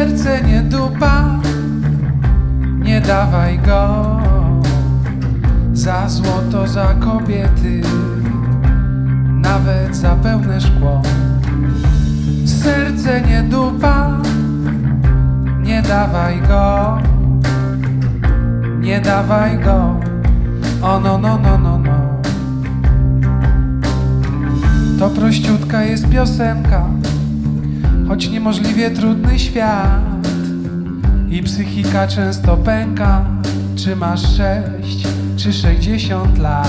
serce nie dupa, nie dawaj go. Za złoto, za kobiety, nawet za pełne szkło. Serce nie dupa, nie dawaj go, nie dawaj go, o no no no no no. To prościutka jest piosenka choć niemożliwie trudny świat. I psychika często pęka, czy masz sześć, czy sześćdziesiąt lat.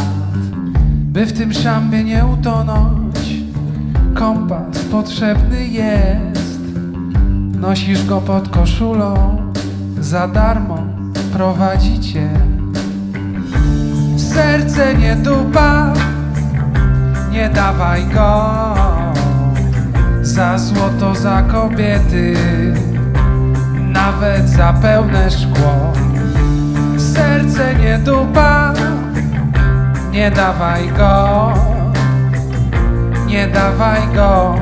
By w tym szambie nie utonąć, kompas potrzebny jest. Nosisz go pod koszulą, za darmo prowadzicie. Serce nie dupa, nie dawaj go za złoto, za kobiety, nawet za pełne szkło. Serce nie dupa, nie dawaj go, nie dawaj go,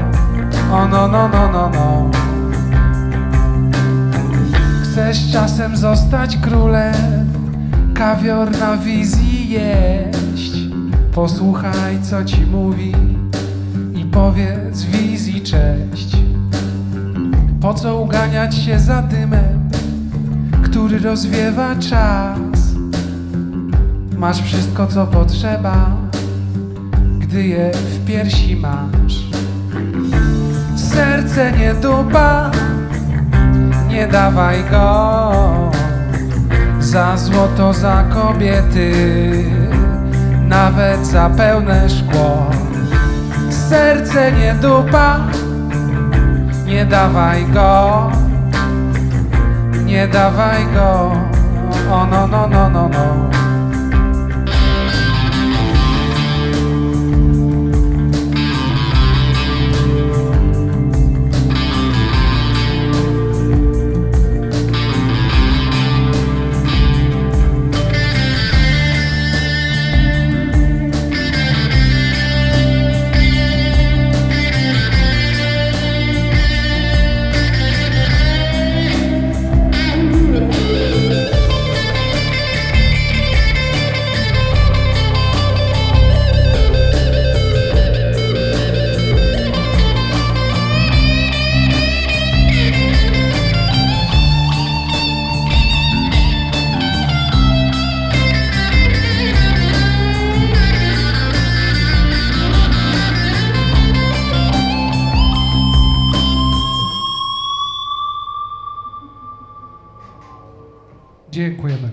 o no, no, no, no, no. Chcesz czasem zostać królem, kawior na wizji jeść. Posłuchaj, co ci mówi powiedz wizji cześć. Po co uganiać się za dymem, który rozwiewa czas? Masz wszystko, co potrzeba, gdy je w piersi masz. Serce nie dupa, nie dawaj go za złoto, za kobiety, nawet za pełne szkło. Serce nie dupa, nie dawaj go, nie dawaj go, o no, no, no, no, no. Dziękujemy.